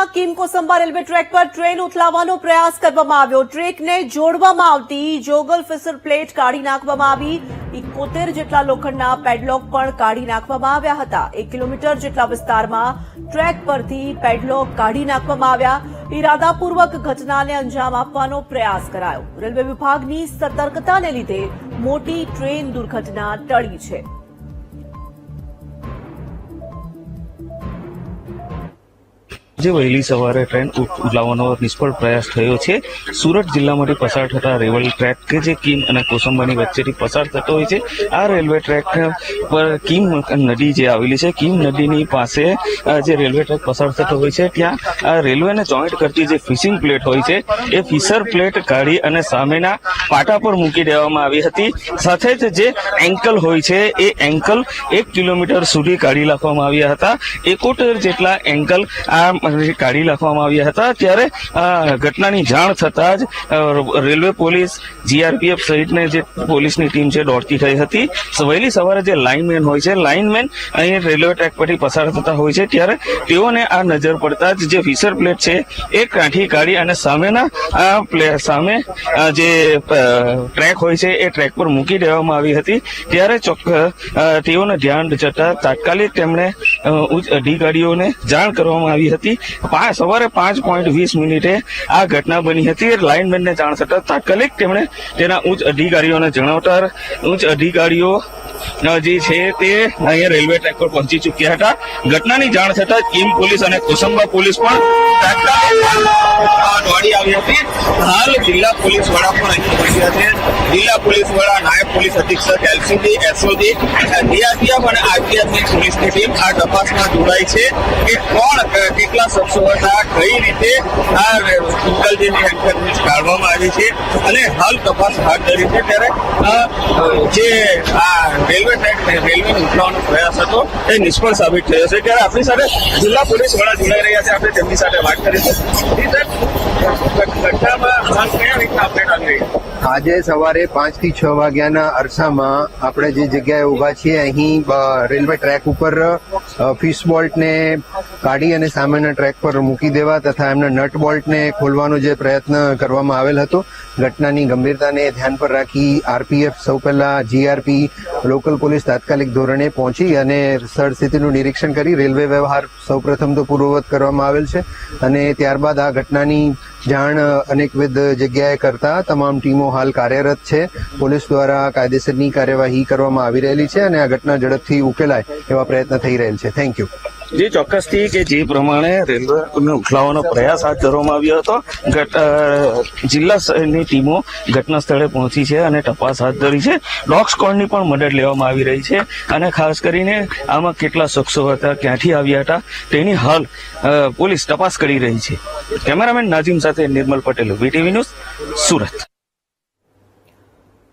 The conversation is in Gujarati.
સુરતમાં કિમકોસંબા રેલવે ટ્રેક પર ટ્રેન ઉથલાવવાનો પ્રયાસ કરવામાં આવ્યો. ટ્રેકને જોડવામાં આવતી જોગલ ફિસર પ્લેટ કાઢી નાખવામાં આવી. ઇકોતેર જેટલા લોખંડના પેડલોક પણ કાઢી નાખવામાં આવ્યા હતા. એક કિલોમીટર જેટલા વિસ્તારમાં ટ્રેક પરથી પેડલોક કાઢી નાખવામાં આવ્યા. ઇરાદાપૂર્વક ઘટનાને અંજામ આપવાનો પ્રયાસ કરાયો. રેલવે વિભાગની સતર્કતાને લીધે મોટી ટ્રેન દુર્ઘટના ટળી છે. જે વહેલી સવારે ટ્રેન ઉ- ઉલાવવાનો નિષ્ફળ પ્રયાસ થયો છે. સુરત જિલ્લામાંથી પસાર થતા રેવલ ટ્રેક કે જે કીમ અને કોસંબાની વચ્ચેથી પસાર થતો હોય છે, આ રેલવે ટ્રેક પર કીમ નદી જે આવેલી છે, કીમ નદીની પાસે જે રેલવે ટ્રેક પસાર થતો હોય છે, ત્યાં રેલવેને જોઈન્ટ કરતી જે ફિશિંગ પ્લેટ હોય છે, એ ફિશર પ્લેટ કાઢી અને સામેના પાટા પર મૂકી દેવામાં આવી હતી. સાથે જ જે એન્કલ હોય છે, એ એન્કલ એક કિલોમીટર સુધી કાઢી નાખવામાં આવ્યા હતા. એકોતેર જેટલા એન્કલ આ કાઢી નાખવામાં આવ્યા હતા. ત્યારે આ ઘટનાની જાણ થતાં જ રેલવે પોલીસ, જીઆરપીએફ સહિતની જે પોલીસની ટીમ છે, દોડતી થઈ હતી. વહેલી સવારે જે લાઇનમેન હોય છે, લાઇનમેન અહીં રેલવે ટ્રેક પરથી પસાર થતા હોય છે. ત્યારે તેઓને આ નજર પડતા જ જે ફિશર પ્લેટ છે, એ કાંઠી કાઢી અને સામેના આ પ્લે, સામે જે ટ્રેક હોય છે, એ ટ્રેક પર મૂકી દેવામાં આવી હતી. ત્યારે ચોક્ક તેઓને ધ્યાન જતા તાત્કાલિક તેમણે ઉચ્ચ અધિકારીઓને જાણ કરવામાં આવી હતી. પા- સવારે પાંચ પોઈન્ટ વીસ મિનિટે આ ઘટના બની હતી. લાઇનમેનને જાણ થતા તાત્કાલિક તેમણે તેના ઉચ્ચ અધિકારીઓને જણાવતા ઉચ્ચ અધિકારીઓ જે છે તે અહીંયા રેલવે ટ્રેક પર પહોંચી ચૂક્યા હતા. ઘટનાની જાણ થતાં કિમ પોલીસ અને કોસંબા પોલીસ પણ તાત્કાલિક હતી હાલ જિલ્લા પોલીસ વડા પણ અહીં પહોંચ્યા છે. જિલ્લા પોલીસ વડા, નાયબ પોલીસ અધિક્ષક, એલસીબી, એસઓજી ડીઆરપીએફ અને આરપીએફની પોલીસની ટીમ આ તપાસમાં જોડાઈ છે કે કોણ કેટલા શખ્સો હતા રીતે આ સિંગલ જે કાઢવામાં આવી છે અને હાલ તપાસ હાથ ધરી છે ત્યારે જે આ રેલવે ટ્રેક રેલવે ઉઠાવવાનો પ્રયાસ હતો એ નિષ્ફળ સાબિત થયો છે. ત્યારે આપણી સાથે જિલ્લા પોલીસ વડા જોડાઈ રહ્યા છે. આપણે તેમની સાથે વાત કરીશું. આજે સવારે પાંચથી છ વાગ્યાના અરસામાં આપણે જે જગ્યાએ ઊભા છીએ, અહીં રેલવે ટ્રેક ઉપર ફિશ બોલ્ટને કાઢી અને સામેના ટ્રેક પર મૂકી દેવા તથા એમના નટ બોલ્ટને ખોલવાનો જે પ્રયત્ન કરવામાં આવેલ હતો, ઘટનાની ગંભીરતાને ધ્યાન પર રાખી આરપીએફ સૌ પહેલા જીઆરપી લોકલ પોલીસ તાત્કાલિક ધોરણે પહોંચી અને સ્થળ નિરીક્ષણ કરી રેલવે વ્યવહાર સૌપ્રથમ તો પૂર્વવત કરવામાં આવેલ છે અને ત્યારબાદ આ ઘટનાની જાણ અનેકવિધ જગ્યાએ કરતા તમામ ટીમો હાલ કાર્યરત છે. પોલીસ દ્વારા કાયદેસરની કાર્યવાહી કરવામાં આવી રહેલી છે અને આ ઘટના ઝડપથી ઉકેલાય એવા પ્રયત્ન થઈ રહેલ છે. થેન્ક યુ જે ચોક્કસથી કે જે પ્રમાણે રેલવે ઉઠલાવવાનો પ્રયાસ હાથ ધરવામાં આવ્યો હતો જિલ્લાની ટીમો ઘટના સ્થળે પહોંચી છે અને તપાસ હાથ ધરી છે. ડોગ સ્કોડની પણ મદદ લેવામાં આવી રહી છે અને ખાસ કરીને આમાં કેટલા શખ્સો હતા, ક્યાંથી આવ્યા હતા, તેની હાલ પોલીસ તપાસ કરી રહી છે. કેમેરામેન નાઝીમ સાથે નિર્મલ પટેલ, વીટીવી ન્યૂઝ સુરત.